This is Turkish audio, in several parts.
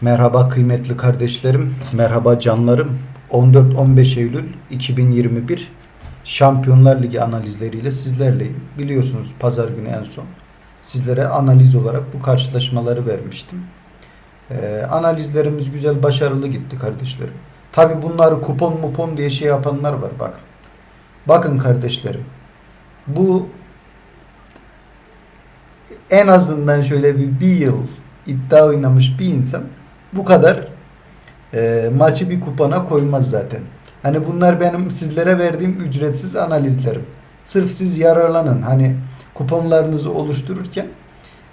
Merhaba kıymetli kardeşlerim, merhaba canlarım. 14-15 Eylül 2021 Şampiyonlar Ligi analizleriyle sizlerleyim. Biliyorsunuz pazar günü en son sizlere analiz olarak bu karşılaşmaları vermiştim. Ee, analizlerimiz güzel, başarılı gitti kardeşlerim. Tabi bunları kupon mupon diye şey yapanlar var bakın. Bakın kardeşlerim. Bu en azından şöyle bir, bir yıl iddia oynamış bir insan bu kadar e, maçı bir kupona koymaz zaten. Hani bunlar benim sizlere verdiğim ücretsiz analizlerim. Sırf siz yararlanın. Hani kuponlarınızı oluştururken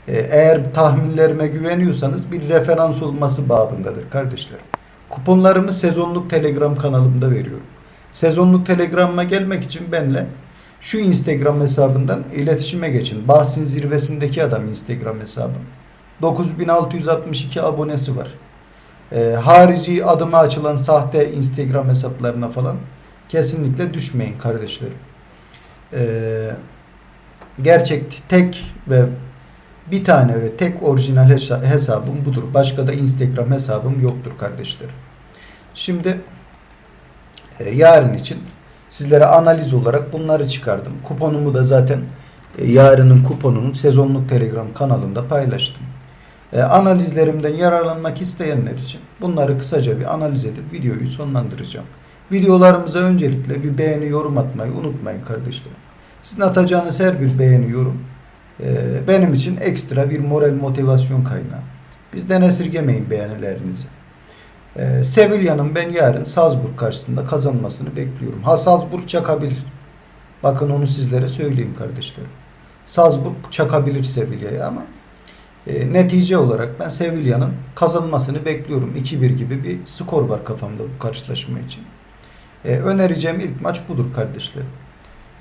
e, eğer tahminlerime güveniyorsanız bir referans olması babındadır kardeşlerim. Kuponlarımı sezonluk telegram kanalımda veriyorum. Sezonluk telegramıma gelmek için benle şu Instagram hesabından iletişime geçin. Bahsin zirvesindeki adam Instagram hesabı. 9662 abonesi var. Ee, harici adıma açılan sahte Instagram hesaplarına falan kesinlikle düşmeyin kardeşlerim. Ee, gerçek tek ve bir tane ve tek orijinal hesa- hesabım budur. Başka da Instagram hesabım yoktur kardeşlerim. Şimdi e, yarın için sizlere analiz olarak bunları çıkardım. Kuponumu da zaten e, yarının kuponunun sezonluk telegram kanalında paylaştım. E, analizlerimden yararlanmak isteyenler için bunları kısaca bir analiz edip videoyu sonlandıracağım. Videolarımıza öncelikle bir beğeni yorum atmayı unutmayın kardeşlerim. Sizin atacağınız her bir beğeni yorum e, benim için ekstra bir moral motivasyon kaynağı. Bizden esirgemeyin beğenilerinizi. Ee, Sevilla'nın ben yarın Salzburg karşısında kazanmasını bekliyorum. Ha Salzburg çakabilir. Bakın onu sizlere söyleyeyim kardeşlerim. Salzburg çakabilir Sevilla'ya ama e, netice olarak ben Sevilla'nın kazanmasını bekliyorum. 2-1 gibi bir skor var kafamda bu karşılaşma için. E, önereceğim ilk maç budur kardeşlerim.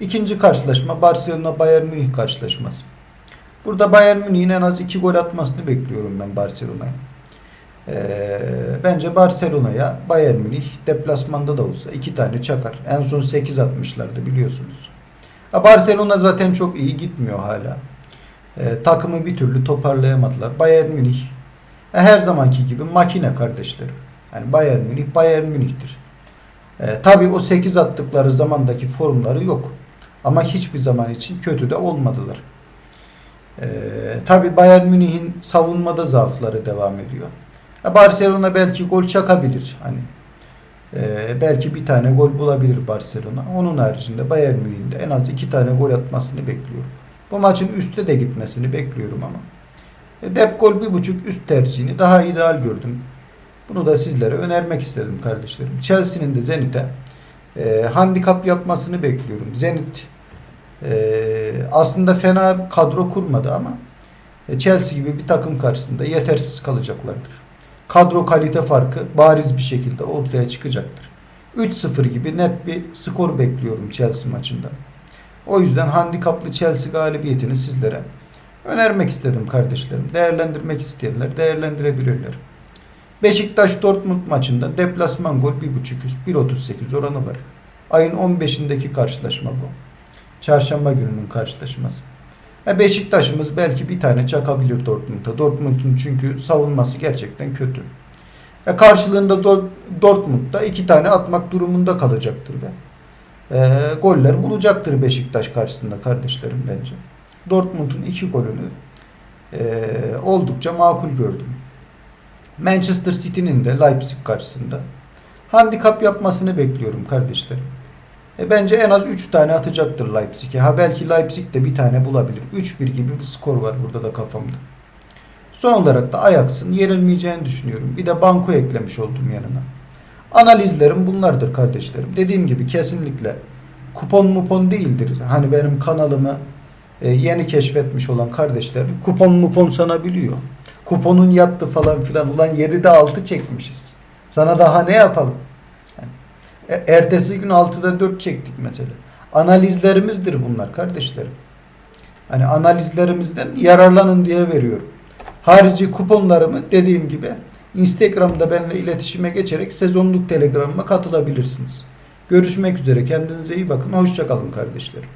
İkinci karşılaşma Barcelona Bayern Münih karşılaşması. Burada Bayern Münih'in en az 2 gol atmasını bekliyorum ben Barcelona'ya. Ee, bence Barcelona'ya Bayern Münih deplasmanda da olsa iki tane çakar. En son 8 atmışlardı biliyorsunuz. Barcelona zaten çok iyi gitmiyor hala. Ee, takımı bir türlü toparlayamadılar. Bayern Münih e, her zamanki gibi makine kardeşlerim. Yani Bayern Münih Bayern Münih'tir. Ee, Tabi o 8 attıkları zamandaki formları yok. Ama hiçbir zaman için kötü de olmadılar. Ee, Tabi Bayern Münih'in savunmada zaafları devam ediyor. Ha, Barcelona belki gol çakabilir. Hani e, belki bir tane gol bulabilir Barcelona. Onun haricinde Bayern Münih'in de en az iki tane gol atmasını bekliyorum. Bu maçın üste de gitmesini bekliyorum ama. E, dep gol bir buçuk üst tercihini daha ideal gördüm. Bunu da sizlere önermek istedim kardeşlerim. Chelsea'nin de Zenit'e e, handikap yapmasını bekliyorum. Zenit e, aslında fena kadro kurmadı ama e, Chelsea gibi bir takım karşısında yetersiz kalacaklardır kadro kalite farkı bariz bir şekilde ortaya çıkacaktır. 3-0 gibi net bir skor bekliyorum Chelsea maçında. O yüzden handikaplı Chelsea galibiyetini sizlere önermek istedim kardeşlerim. Değerlendirmek isteyenler değerlendirebilirler. Beşiktaş Dortmund maçında deplasman gol 1.5 üst 1.38 oranı var. Ayın 15'indeki karşılaşma bu. Çarşamba gününün karşılaşması. E Beşiktaş'ımız belki bir tane çakabilir Dortmund'a. Dortmund'un çünkü savunması gerçekten kötü. E karşılığında Dor- Dortmund'da iki tane atmak durumunda kalacaktır ve e, goller bulacaktır Beşiktaş karşısında kardeşlerim bence. Dortmund'un iki golünü e, oldukça makul gördüm. Manchester City'nin de Leipzig karşısında handikap yapmasını bekliyorum kardeşlerim. E bence en az 3 tane atacaktır Leipzig'e. Ha belki Leipzig de bir tane bulabilir. 3-1 gibi bir skor var burada da kafamda. Son olarak da Ajax'ın yenilmeyeceğini düşünüyorum. Bir de banko eklemiş oldum yanına. Analizlerim bunlardır kardeşlerim. Dediğim gibi kesinlikle kupon mupon değildir. Hani benim kanalımı e, yeni keşfetmiş olan kardeşlerim kupon mupon sanabiliyor. Kuponun yattı falan filan. Ulan 7'de 6 çekmişiz. Sana daha ne yapalım? E, Ertesi gün 6'da 4 çektik mesela. Analizlerimizdir bunlar kardeşlerim. Hani analizlerimizden yararlanın diye veriyorum. Harici kuponlarımı dediğim gibi Instagram'da benimle iletişime geçerek sezonluk telegramıma katılabilirsiniz. Görüşmek üzere. Kendinize iyi bakın. Hoşçakalın kardeşlerim.